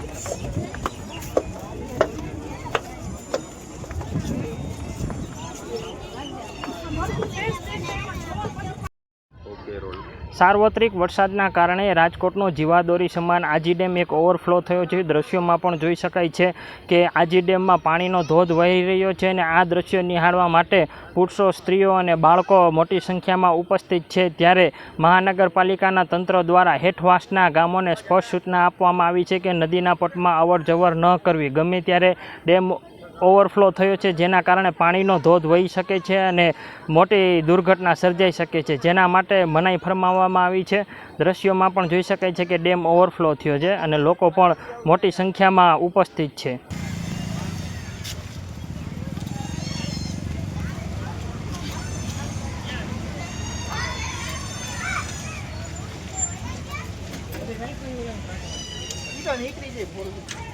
Thank you. સાર્વત્રિક વરસાદના કારણે રાજકોટનો જીવાદોરી સમાન આજી ડેમ એક ઓવરફ્લો થયો છે. દ્રશ્યોમાં પણ જોઈ શકાય છે કે આજી ડેમમાં પાણીનો ધોધ વહી રહ્યો છે અને આ દ્રશ્યો નિહાળવા માટે પુરુષો, સ્ત્રીઓ અને બાળકો મોટી સંખ્યામાં ઉપસ્થિત છે. ત્યારે મહાનગરપાલિકાના તંત્ર દ્વારા હેઠવાસના ગામોને સ્પષ્ટ સૂચના આપવામાં આવી છે કે નદીના પટમાં અવરજવર ન કરવી. ગમે ત્યારે ડેમ ઓવરફ્લો થયો છે, જેના કારણે પાણીનો ધોધ વહી શકે છે અને મોટી દુર્ઘટના સર્જાઈ શકે છે. જેના માટે મનાઈ ફરમાવવામાં આવી છે. દ્રશ્યોમાં પણ જોઈ શકાય છે કે ડેમ ઓવરફ્લો થયો છે અને લોકો પણ મોટી સંખ્યામાં ઉપસ્થિત છે. નીકળી જાય